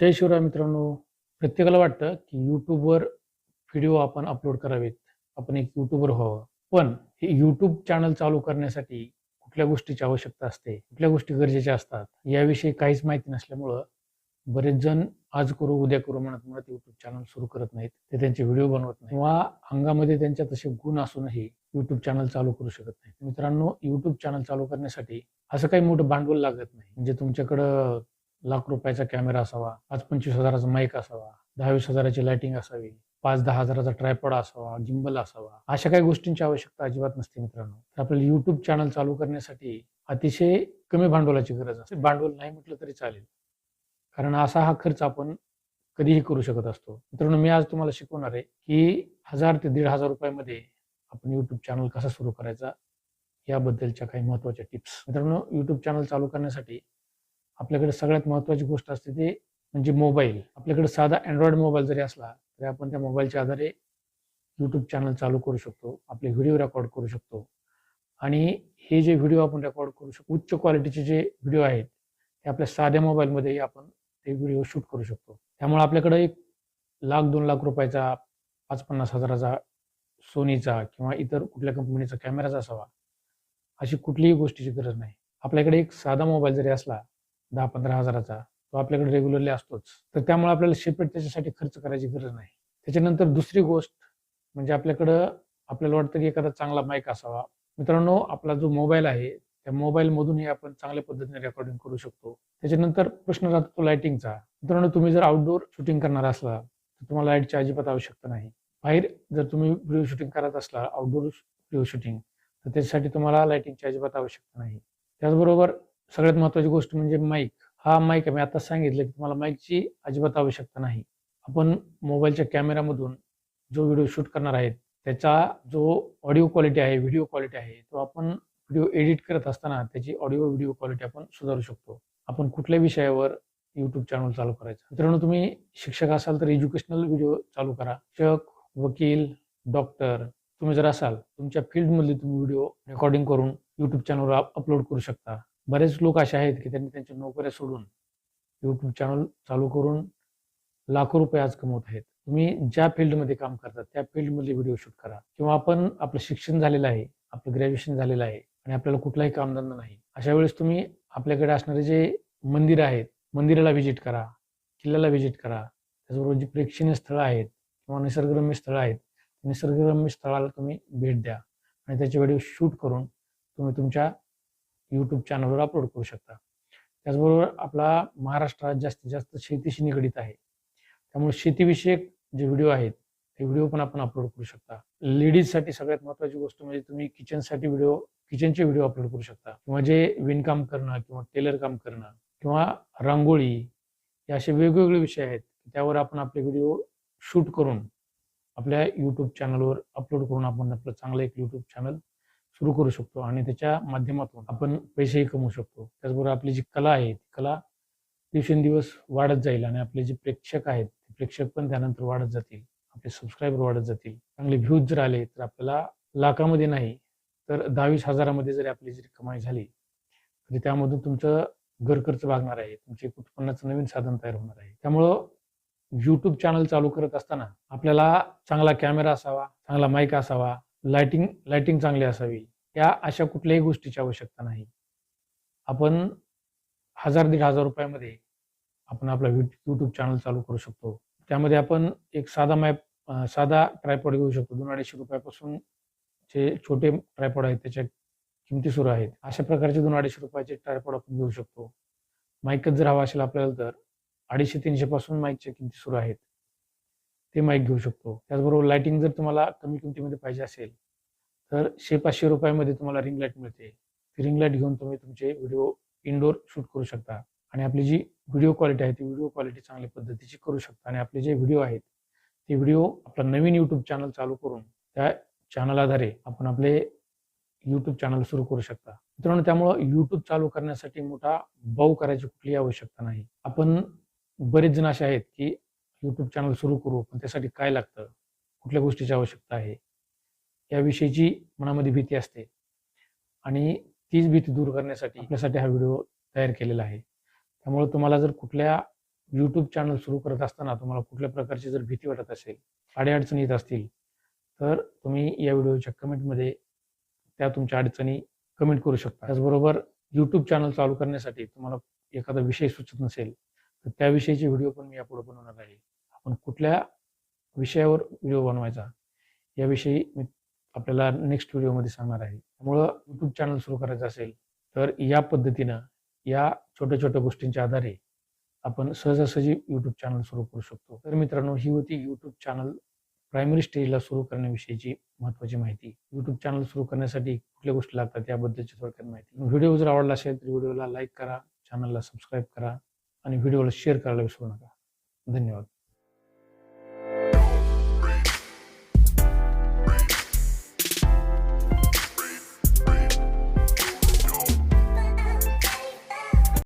जय शिवराय मित्रांनो. प्रत्येकाला वाटतं की यूट्यूबवर व्हिडिओ आपण अपलोड करावेत. आपण एक यूट्यूबर व्हावं. पण हे यूट्यूब चॅनल चालू करण्यासाठी कुठल्या गोष्टीची आवश्यकता असते? कुठल्या गोष्टी गरजेच्या असतात? याविषयी काहीच माहिती नसल्यामुळं बरेच जण आज करू उद्या करू म्हणत म्हणत युट्यूब चॅनल सुरू करत नाहीत. ते त्यांचे व्हिडिओ बनवत नाही किंवा अंगामध्ये त्यांच्या तसे गुण असूनही युट्यूब चॅनल चालू करू शकत नाही मित्रांनो युट्यूब चॅनल चालू करण्यासाठी असं काही मोठं भांडवल लागत नाही. म्हणजे तुमच्याकडं लाख रुपयाचा कॅमेरा असावा पाच पंचवीस हजाराचा माईक असावा दहावीस हजाराची लाइटिंग असावी पाच दहा हजाराचा ट्रायपॉड असावा जिंबल असावा अशा काही गोष्टींची आवश्यकता अजिबात नसते मित्रांनो. तर आपल्याला युट्यूब चॅनल चालू करण्यासाठी अतिशय कमी भांडवलाची गरज असते. भांडवल नाही म्हटलं तरी चालेल. कारण असा हा खर्च आपण कधीही करू शकत असतो. मित्रांनो मी आज तुम्हाला शिकवणार आहे की हजार ते दीड हजार रुपयामध्ये आपण युट्यूब चॅनल कसा सुरू करायचा याबद्दलच्या काही महत्त्वाच्या टिप्स मित्रांनो युट्यूब चॅनल चालू करण्यासाठी आपल्याकडे सगळ्यात महत्त्वाची गोष्ट असते ती म्हणजे मोबाईल. आपल्याकडे साधा अँड्रॉइड मोबाईल जरी असला तरी आपण त्या मोबाईलच्या आधारे यूट्यूब चॅनल चालू करू शकतो आपले व्हिडिओ रेकॉर्ड करू शकतो. आणि हे जे व्हिडिओ आपण रेकॉर्ड करू शकतो उच्च क्वालिटीचे जे व्हिडिओ आहेत ते आपल्या साध्या मोबाईलमध्येही आपण ते व्हिडिओ शूट करू शकतो. त्यामुळे आपल्याकडे एक लाख दोन लाख रुपयाचा पाच पन्नास हजाराचा सोनीचा किंवा इतर कुठल्या कंपनीचा कॅमेराचा असावा अशी कुठलीही गोष्टीची गरज नाही. आपल्याकडे एक साधा मोबाईल जरी असला दहा पंधरा हजाराचा तो आपल्याकडे रेग्युलरली असतोच. तर त्यामुळे आपल्याला सेपरेट त्याच्यासाठी खर्च करायची गरज नाही. त्याच्यानंतर दुसरी गोष्ट म्हणजे आपल्याकडं आपल्याला वाटतं की एखादा चांगला माईक असावा. मित्रांनो आपला जो मोबाईल आहे त्या मोबाईलमधूनही आपण चांगल्या पद्धतीने रेकॉर्डिंग करू शकतो. त्याच्यानंतर प्रश्न राहतो तो लाइटिंगचा मित्रांनो तुम्ही जर आउटडोर शूटिंग करणार असला तर तुम्हाला लाईटची अजिबात आवश्यकता नाही. बाहेर जर तुम्ही व्हिडिओ शूटिंग करत असला आउटडोर व्हिडिओ शूटिंग तर त्याच्यासाठी तुम्हाला लाइटिंगची अजिबात आवश्यकता नाही. त्याचबरोबर सगळ्यात महत्वाची गोष्ट म्हणजे माईक हा माईक मी आता सांगितलं की तुम्हाला माईकची अजिबात आवश्यकता नाही. आपण मोबाईलच्या कॅमेरामधून जो व्हिडिओ शूट करणार आहे त्याचा जो ऑडिओ क्वालिटी आहे व्हिडिओ क्वालिटी आहे तो आपण व्हिडिओ एडिट करत असताना त्याची ऑडिओ व्हिडिओ क्वालिटी आपण सुधारू शकतो. आपण कुठल्या विषयावर युट्यूब चॅनल चालू करायचं? मित्रांनो तुम्ही शिक्षक असाल तर एज्युकेशनल व्हिडिओ चालू करा. शिक्षक वकील डॉक्टर तुम्ही जर असाल तुमच्या फील्डमधले तुम्ही व्हिडिओ रेकॉर्डिंग करून युट्यूब चॅनलवर अपलोड करू शकता. बरेच लोक असे आहेत की त्यांनी त्यांच्या नोकऱ्या सोडून युट्यूब चॅनल चालू करून लाखो रुपये आज कमवत आहेत. तुम्ही ज्या फील्डमध्ये काम करता त्या फील्डमधले व्हिडिओ शूट करा. किंवा आपण आपलं शिक्षण झालेलं आहे आपलं ग्रॅज्युएशन झालेलं आहे आणि आपल्याला कुठलाही कामधंदा नाही अशा वेळेस तुम्ही आपल्याकडे असणारे जे मंदिर आहेत मंदिराला व्हिजिट करा किल्ल्याला व्हिजिट करा. त्याचबरोबर जी प्रेक्षणीय स्थळं आहेत किंवा निसर्गरम्य स्थळं आहेत निसर्गरम्य स्थळाला तुम्ही भेट द्या आणि त्याचे व्हिडिओ शूट करून तुम्ही तुमच्या यूट्यूब चॅनलवर अपलोड करू शकता. त्याचबरोबर आपला महाराष्ट्रात जास्तीत जास्त शेतीशी निगडीत आहे. त्यामुळे शेतीविषयक जे व्हिडिओ आहेत ते व्हिडिओ पण आपण अपलोड करू शकता. लेडीजसाठी सगळ्यात महत्वाची गोष्ट म्हणजे तुम्ही किचनसाठी व्हिडिओ किचनचे व्हिडिओ अपलोड करू शकता. किंवा जे विणकाम करणं किंवा टेलर काम करणं किंवा रांगोळी हे असे वेगवेगळे विषय आहेत. त्यावर आपण आपले व्हिडिओ शूट करून आपल्या यूट्यूब चॅनलवर अपलोड करून आपण आपलं चांगलं एक यूट्यूब चॅनल सुरू करू शकतो आणि त्याच्या माध्यमातून आपण पैसेही कमवू शकतो. त्याचबरोबर आपली जी कला आहे ती कला दिवसेंदिवस वाढत जाईल आणि आपले जे प्रेक्षक आहेत ते प्रेक्षक पण त्यानंतर वाढत जातील आपले सबस्क्रायबर वाढत जातील. चांगले व्ह्यूज जर आले तर आपल्याला लाखामध्ये नाही तर दहावीस हजारामध्ये जरी आपली जरी कमाई झाली तरी त्यामधून तुमचं घर खर्च भागणार आहे. तुमचे उत्पन्नाचं नवीन साधन तयार होणार आहे. त्यामुळं यूट्यूब चॅनल चालू करत असताना आपल्याला चांगला कॅमेरा असावा चांगला माईक असावा लाइटिंग लाइटिंग चांगली असावी. या अशा कुठल्याही गोष्टीची आवश्यकता नाही. आपण हजार दीड हजार रुपयामध्ये आपण आपला यूट्यूब चॅनल चालू करू शकतो. त्यामध्ये आपण एक साधा मॅप साधा ट्रायपॉड घेऊ शकतो. दोन अडीचशे रुपयापासून जे छोटे ट्रायपॉड आहेत त्याच्या किमती सुरू आहेत. अशा प्रकारचे दोन अडीचशे रुपयाचे ट्रायपॉड आपण घेऊ शकतो. माईकच जर हवा असेल आपल्याला तर अडीचशे तीनशे पासून माईकच्या किमती सुरू आहेत. ते माईक घेऊ शकतो. त्याचबरोबर लाइटिंग जर तुम्हाला कमी किमतीमध्ये पाहिजे असेल तर शे पाचशे रुपयामध्ये तुम्हाला रिंग लाइट मिळते. ती रिंग लाइट घेऊन तुम्ही तुमचे व्हिडिओ इनडोर शूट करू शकता आणि आपली जी व्हिडिओ क्वालिटी आहे ती व्हिडिओ क्वालिटी चांगल्या पद्धतीची करू शकता. आणि आपले जे व्हिडिओ आहेत ते व्हिडिओ आपला नवीन यूट्यूब चॅनल चालू करून त्या चॅनल आधारे आपण आपले यूट्यूब चॅनल सुरू करू शकता. मित्रांनो त्यामुळं यूट्यूब चालू करण्यासाठी मोठा भाऊ करायची कुठलीही आवश्यकता नाही. आपण बरेच जण असे आहेत की यूट्यूब चॅनल सुरू करू पण त्यासाठी काय लागतं? कुठल्या गोष्टीची आवश्यकता आहे? याविषयीची मनामध्ये भीती असते. आणि तीच भीती दूर करण्यासाठी आपल्यासाठी हा व्हिडिओ तयार केलेला आहे. त्यामुळे तुम्हाला जर कुठल्या यूट्यूब चॅनल सुरू करत असताना तुम्हाला कुठल्या प्रकारची जर भीती वाटत असेल अडीअडचणी येत असतील तर तुम्ही या व्हिडिओच्या कमेंटमध्ये त्या तुमच्या अडचणी कमेंट करू शकता. त्याचबरोबर यूट्यूब चॅनल चालू करण्यासाठी तुम्हाला एखादा विषय सुचत नसेल तर त्याविषयीचे व्हिडिओ पण मी यापुढे बनवणार आहे. आपण कुठल्या विषयावर व्हिडिओ बनवायचा याविषयी मी आपल्याला नेक्स्ट व्हिडिओमध्ये सांगणार आहे. त्यामुळं यूट्यूब चॅनल सुरू करायचं असेल तर या पद्धतीनं या छोट्या छोट्या गोष्टींच्या आधारे आपण सहजासहजी यूट्यूब चॅनल सुरू करू शकतो. तर मित्रांनो ही होती यूट्यूब चॅनल प्रायमरी स्टेजला सुरू करण्याविषयीची महत्त्वाची माहिती. यूट्यूब चॅनल सुरू करण्यासाठी कुठल्या गोष्टी लागतात याबद्दलची थोडक्यात माहिती. व्हिडिओ जर आवडला असेल तर व्हिडिओला लाईक करा चॅनलला सबस्क्राईब करा. आणि व्हिडिओला शेअर करायला विसरू नका. धन्यवाद.